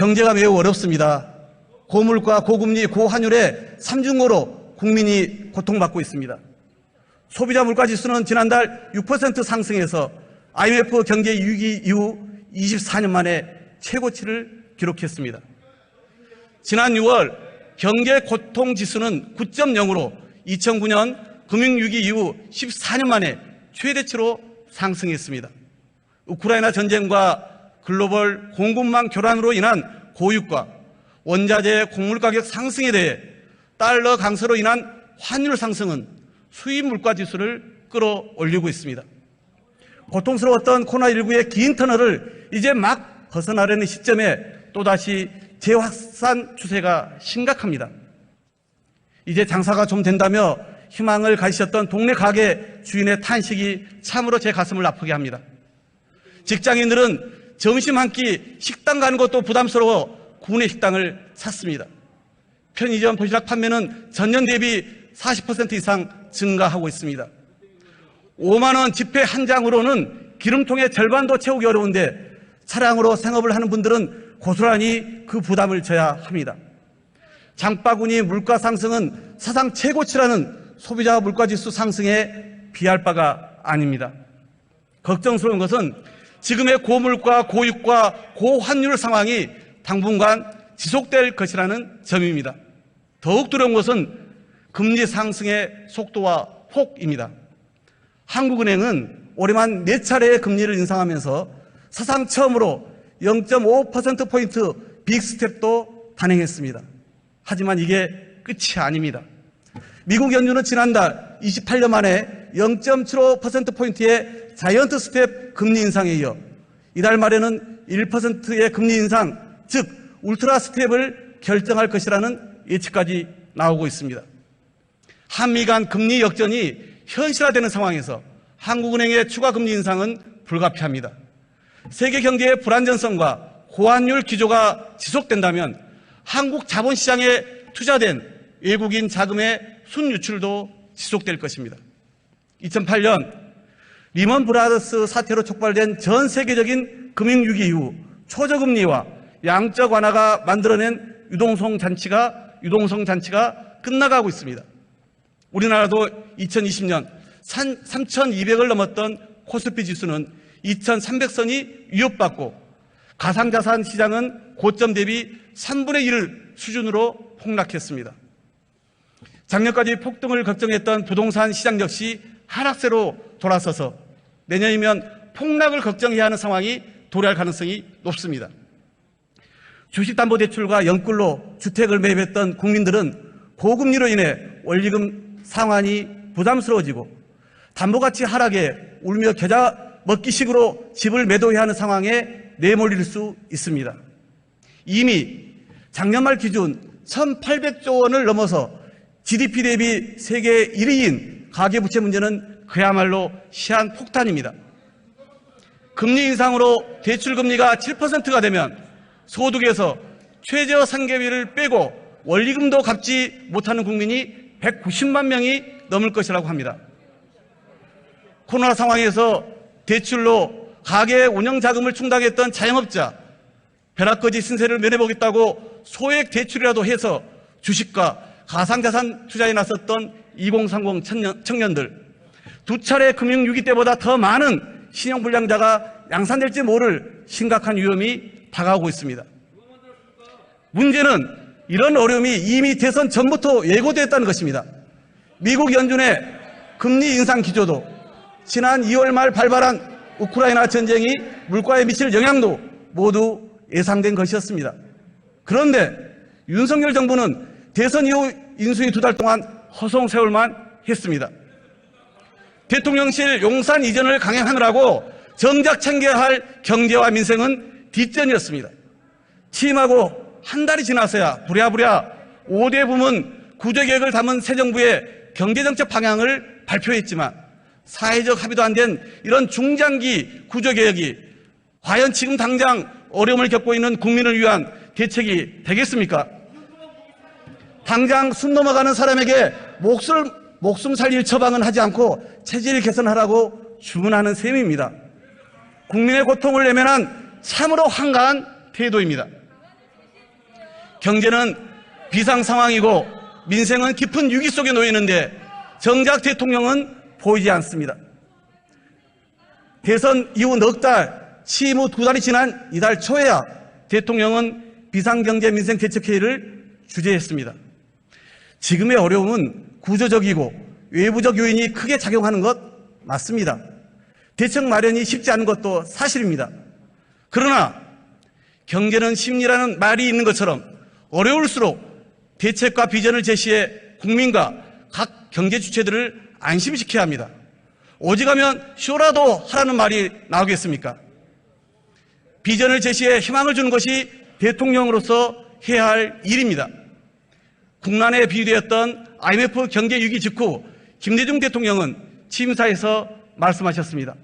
경제가 매우 어렵습니다. 고물가, 고금리, 고환율의 삼중고로 국민이 고통받고 있습니다. 소비자 물가 지수는 지난달 6% 상승해서 IMF 경제 위기 이후 24년 만에 최고치를 기록했습니다. 지난 6월 경제 고통 지수는 9.0으로 2009년 금융위기 이후 14년 만에 최대치로 상승했습니다. 우크라이나 전쟁과 글로벌 공급망 교란으로 인한 고유가, 원자재 곡물 가격 상승에 대해 달러 강세로 인한 환율 상승은 수입 물가 지수를 끌어올리고 있습니다. 고통스러웠던 코로나19의 긴 터널을 이제 막 벗어나려는 시점에 또다시 재확산 추세가 심각합니다. 이제 장사가 좀 된다며 희망을 가지셨던 동네 가게 주인의 탄식이 참으로 제 가슴을 아프게 합니다. 직장인들은 점심 한 끼 식당 가는 것도 부담스러워 구내 식당을 찾습니다. 편의점 도시락 판매는 전년 대비 40% 이상 증가하고 있습니다. 5만 원 지폐 한 장으로는 기름통의 절반도 채우기 어려운데 차량으로 생업을 하는 분들은 고스란히 그 부담을 져야 합니다. 장바구니 물가 상승은 사상 최고치라는 소비자 물가지수 상승에 비할 바가 아닙니다. 걱정스러운 것은 지금의 고물가, 고유가, 고환율 상황이 당분간 지속될 것이라는 점입니다. 더욱 두려운 것은 금리 상승의 속도와 폭입니다. 한국은행은 올해만 네 차례의 금리를 인상하면서 사상 처음으로 0.5%포인트 빅스텝도 단행했습니다. 하지만 이게 끝이 아닙니다. 미국 연준은 지난달 28년 만에 0.75%포인트의 자이언트 스텝 금리 인상에 이어 이달 말에는 1%의 금리 인상, 즉 울트라 스텝을 결정할 것이라는 예측까지 나오고 있습니다. 한미 간 금리 역전이 현실화되는 상황에서 한국은행의 추가 금리 인상은 불가피합니다. 세계 경제의 불안전성과 고환율 기조가 지속된다면 한국 자본시장에 투자된 외국인 자금의 순유출도 지속될 것입니다. 2008년 리먼 브라더스 사태로 촉발된 전 세계적인 금융위기 이후 초저금리와 양적 완화가 만들어낸 유동성 잔치가 유동성 잔치가 끝나가고 있습니다. 우리나라도 2020년 3,200을 넘었던 코스피 지수는 2,300선이 위협받고 가상자산 시장은 고점 대비 3분의 1 수준으로 폭락했습니다. 작년까지 폭등을 걱정했던 부동산 시장 역시 하락세로 돌아서서 내년이면 폭락을 걱정해야 하는 상황이 도래할 가능성이 높습니다. 주식담보대출과 연끌로 주택을 매입했던 국민들은 고금리로 인해 원리금 상환이 부담스러워지고 담보가치 하락에 울며 겨자 먹기식으로 집을 매도해야 하는 상황에 내몰릴 수 있습니다. 이미 작년 말 기준 1,800조 원을 넘어서 GDP 대비 세계 1위인 가계부채 문제는 그야말로 시한폭탄입니다. 금리 인상으로 대출금리가 7%가 되면 소득에서 최저 생계비를 빼고 원리금도 갚지 못하는 국민이 190만 명이 넘을 것이라고 합니다. 코로나 상황에서 대출로 가게 운영 자금을 충당했던 자영업자, 벼락거지 신세를 면해보겠다고 소액 대출이라도 해서 주식과 가상자산 투자에 나섰던 2030 청년, 청년들, 두 차례 금융위기 때보다 더 많은 신용불량자가 양산될지 모를 심각한 위험이 다가오고 있습니다. 문제는 이런 어려움이 이미 대선 전부터 예고됐다는 것입니다. 미국 연준의 금리 인상 기조도 지난 2월 말 발발한 우크라이나 전쟁이 물가에 미칠 영향도 모두 예상된 것이었습니다. 그런데 윤석열 정부는 대선 이후 인수위 두 달 동안 허송세월만 했습니다. 대통령실 용산 이전을 강행하느라고 정작 챙겨야 할 경제와 민생은 뒷전이었습니다. 취임하고 한 달이 지나서야 부랴부랴 5대 부문 구조계획을 담은 새 정부의 경제정책 방향을 발표했지만 사회적 합의도 안 된 이런 중장기 구조개혁이 과연 지금 당장 어려움을 겪고 있는 국민을 위한 대책이 되겠습니까? 당장 숨 넘어가는 사람에게 목숨, 목숨 살릴 처방은 하지 않고 체질 개선하라고 주문하는 셈입니다. 국민의 고통을 내면한 참으로 한가한 태도입니다. 경제는 비상 상황이고 민생은 깊은 위기 속에 놓여 있는데 정작 대통령은 보이지 않습니다. 대선 이후 넉 달, 취임 후 두 달이 지난 이달 초에야 대통령은 비상경제 민생 대책회의를 주재했습니다. 지금의 어려움은 구조적이고 외부적 요인이 크게 작용하는 것 맞습니다. 대책 마련이 쉽지 않은 것도 사실입니다. 그러나 경제는 심리라는 말이 있는 것처럼 어려울수록 대책과 비전을 제시해 국민과 각 경제 주체들을 안심시켜야 합니다. 오직하면 쇼라도 하라는 말이 나오겠습니까? 비전을 제시해 희망을 주는 것이 대통령으로서 해야 할 일입니다. 국난에 비유되었던 IMF 경제 위기 직후 김대중 대통령은 취임사에서 말씀하셨습니다.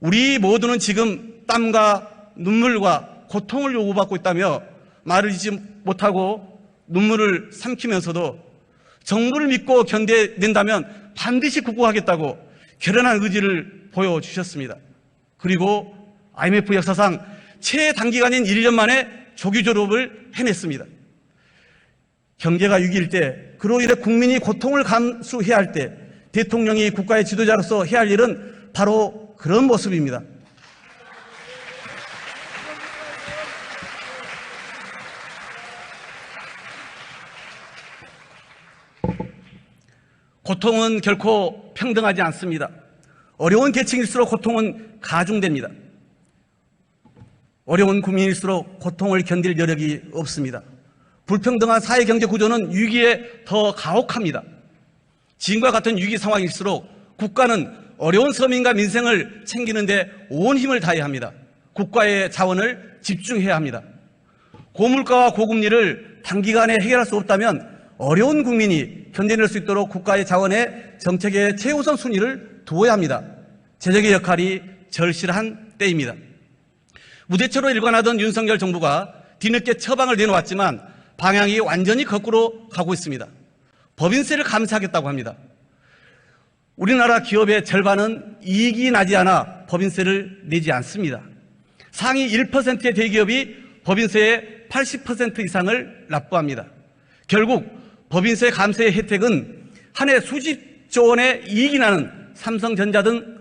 우리 모두는 지금 땀과 눈물과 고통을 요구받고 있다며 말을 잊지 못하고 눈물을 삼키면서도 정부를 믿고 견뎌낸다면 반드시 극복하겠다고 결연한 의지를 보여주셨습니다. 그리고 IMF 역사상 최단기간인 1년 만에 조기 졸업을 해냈습니다. 경제가 위기일 때, 그로 인해 국민이 고통을 감수해야 할 때, 대통령이 국가의 지도자로서 해야 할 일은 바로 그런 모습입니다. 고통은 결코 평등하지 않습니다. 어려운 계층일수록 고통은 가중됩니다. 어려운 국민일수록 고통을 견딜 여력이 없습니다. 불평등한 사회 경제 구조는 위기에 더 가혹합니다. 지금과 같은 위기 상황일수록 국가는 어려운 서민과 민생을 챙기는데 온 힘을 다해야 합니다. 국가의 자원을 집중해야 합니다. 고물가와 고금리를 단기간에 해결할 수 없다면 어려운 국민이 견뎌낼 수 있도록 국가의 자원에 정책의 최우선 순위를 두어야 합니다. 재정의 역할이 절실한 때입니다. 무대처로 일관하던 윤석열 정부가 뒤늦게 처방을 내놓았지만 방향이 완전히 거꾸로 가고 있습니다. 법인세를 감세하겠다고 합니다. 우리나라 기업의 절반은 이익이 나지 않아 법인세를 내지 않습니다. 상위 1%의 대기업이 법인세의 80% 이상을 납부합니다. 결국 법인세 감세의 혜택은 한 해 수십조 원의 이익이 나는 삼성전자 등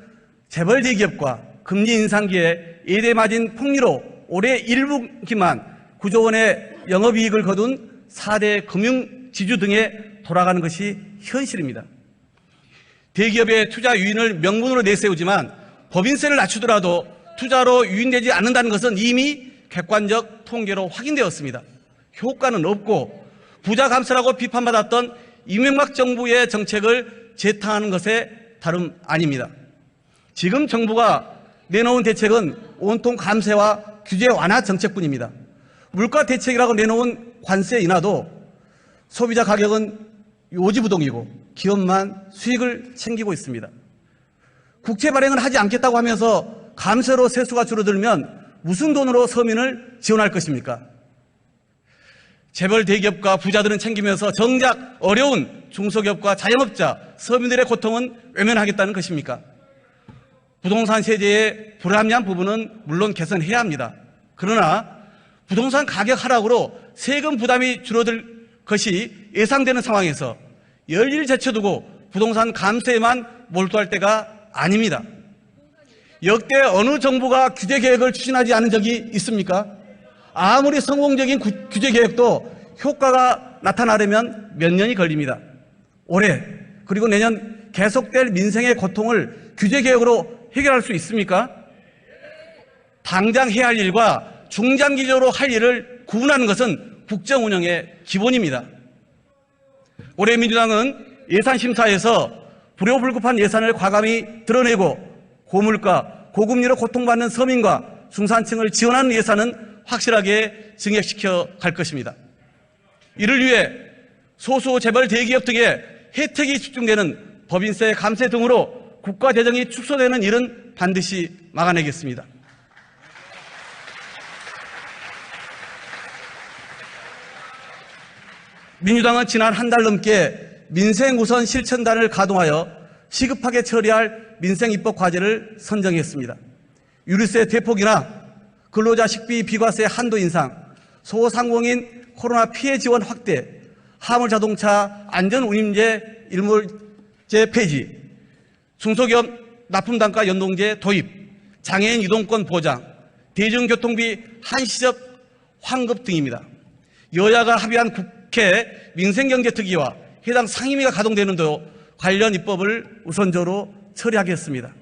재벌 대기업과 금리 인상기에 예대 마진 폭리로 올해 1분기만 9조 원의 영업이익을 거둔 4대 금융지주 등에 돌아가는 것이 현실입니다. 대기업의 투자 유인을 명분으로 내세우지만 법인세를 낮추더라도 투자로 유인되지 않는다는 것은 이미 객관적 통계로 확인되었습니다. 효과는 없고 부자 감사라고 비판받았던 이명박 정부의 정책을 재탕하는 것에 다름 아닙니다. 지금 정부가 내놓은 대책은 온통 감세와 규제 완화 정책뿐입니다. 물가 대책이라고 내놓은 관세 인하도 소비자 가격은 요지부동이고 기업만 수익을 챙기고 있습니다. 국채 발행을 하지 않겠다고 하면서 감세로 세수가 줄어들면 무슨 돈으로 서민을 지원할 것입니까? 재벌 대기업과 부자들은 챙기면서 정작 어려운 중소기업과 자영업자, 서민들의 고통은 외면하겠다는 것입니까? 부동산 세제의 불합리한 부분은 물론 개선해야 합니다. 그러나 부동산 가격 하락으로 세금 부담이 줄어들 것이 예상되는 상황에서 열일 제쳐두고 부동산 감세에만 몰두할 때가 아닙니다. 역대 어느 정부가 규제 계획을 추진하지 않은 적이 있습니까? 아무리 성공적인 규제 계획도 효과가 나타나려면 몇 년이 걸립니다. 올해 그리고 내년 계속될 민생의 고통을 규제 개혁으로 해결할 수 있습니까? 당장 해야 할 일과 중장기적으로 할 일을 구분하는 것은 국정 운영의 기본입니다. 올해 민주당은 예산심사에서 불효불급한 예산을 과감히 드러내고 고물가, 고금리로 고통받는 서민과 중산층을 지원하는 예산은 확실하게 증액시켜 갈 것입니다. 이를 위해 소수 재벌 대기업 등의 혜택이 집중되는 법인세 감세 등으로 국가 재정이 축소되는 일은 반드시 막아내겠습니다. 민주당은 지난 한 달 넘게 민생 우선 실천단을 가동하여 시급하게 처리할 민생 입법 과제를 선정했습니다. 유류세 대폭이나 근로자 식비 비과세 한도 인상, 소상공인 코로나 피해 지원 확대, 화물 자동차 안전 운임제 일몰제 폐지, 중소기업 납품단가 연동제 도입, 장애인 이동권 보장, 대중교통비 한시적 환급 등입니다. 여야가 합의한 국 회 민생경제특위와 해당 상임위가 가동되는 도 관련 입법을 우선적으로 처리하겠습니다.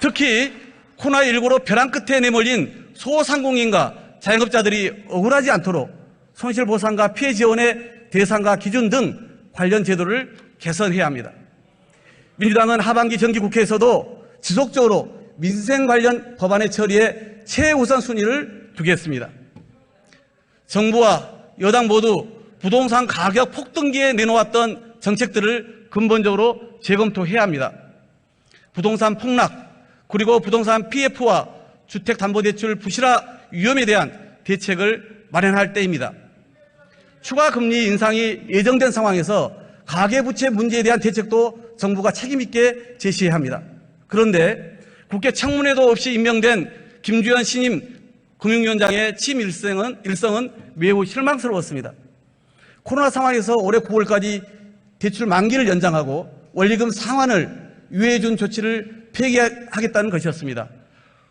특히 코로나19로 벼랑 끝에 내몰린 소상공인과 자영업자들이 억울하지 않도록 손실보상과 피해 지원의 대상과 기준 등 관련 제도를 개선해야 합니다. 민주당은 하반기 정기국회에서도 지속적으로 민생 관련 법안의 처리에 최우선 순위를 두겠습니다. 정부와 여당 모두 부동산 가격 폭등기에 내놓았던 정책들을 근본적으로 재검토해야 합니다. 부동산 폭락, 그리고 부동산 PF와 주택담보대출 부실화 위험에 대한 대책을 마련할 때입니다. 추가 금리 인상이 예정된 상황에서 가계부채 문제에 대한 대책도 정부가 책임있게 제시해야 합니다. 그런데 국회 청문회도 없이 임명된 김주현 신임 금융위원장의 취임 일성은, 일성은 매우 실망스러웠습니다. 코로나 상황에서 올해 9월까지 대출 만기를 연장하고 원리금 상환을 유예준 조치를 폐기하겠다는 것이었습니다.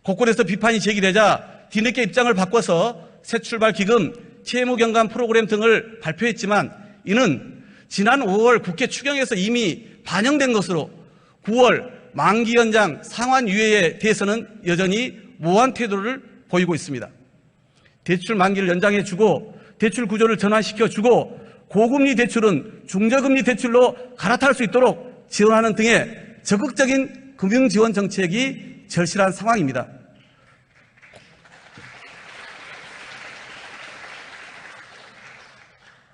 곳곳에서 비판이 제기되자 뒤늦게 입장을 바꿔서 새 출발 기금, 채무 경감 프로그램 등을 발표했지만 이는 지난 5월 국회 추경에서 이미 반영된 것으로 9월 만기 연장 상환 유예에 대해서는 여전히 모호한 태도를 보이고 있습니다. 대출 만기를 연장해 주고 대출 구조를 전환시켜 주고 고금리 대출은 중저금리 대출로 갈아탈 수 있도록 지원하는 등의 적극적인 금융 지원 정책이 절실한 상황입니다.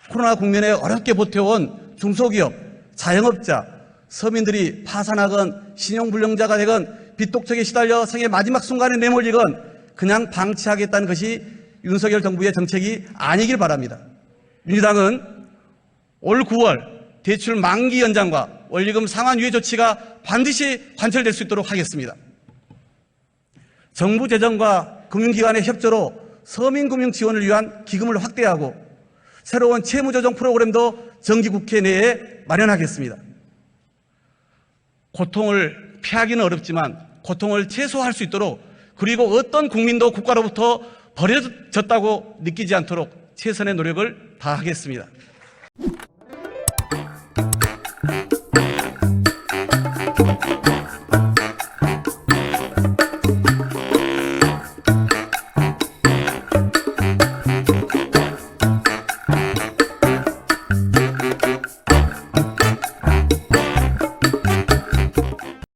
코로나 국면에 어렵게 버텨온 중소기업, 자영업자, 서민들이 파산하건 신용불량자가 되건 빚독촉에 시달려 생의 마지막 순간에 내몰리건 그냥 방치하겠다는 것이 윤석열 정부의 정책이 아니길 바랍니다. 민주당은 올 9월 대출 만기 연장과 원리금 상환 유예 조치가 반드시 관철될 수 있도록 하겠습니다. 정부 재정과 금융기관의 협조로 서민금융 지원을 위한 기금을 확대하고 새로운 채무조정 프로그램도 정기국회 내에 마련하겠습니다. 고통을 피하기는 어렵지만 고통을 최소화할 수 있도록 그리고 어떤 국민도 국가로부터 버려졌다고 느끼지 않도록 최선의 노력을 다하겠습니다.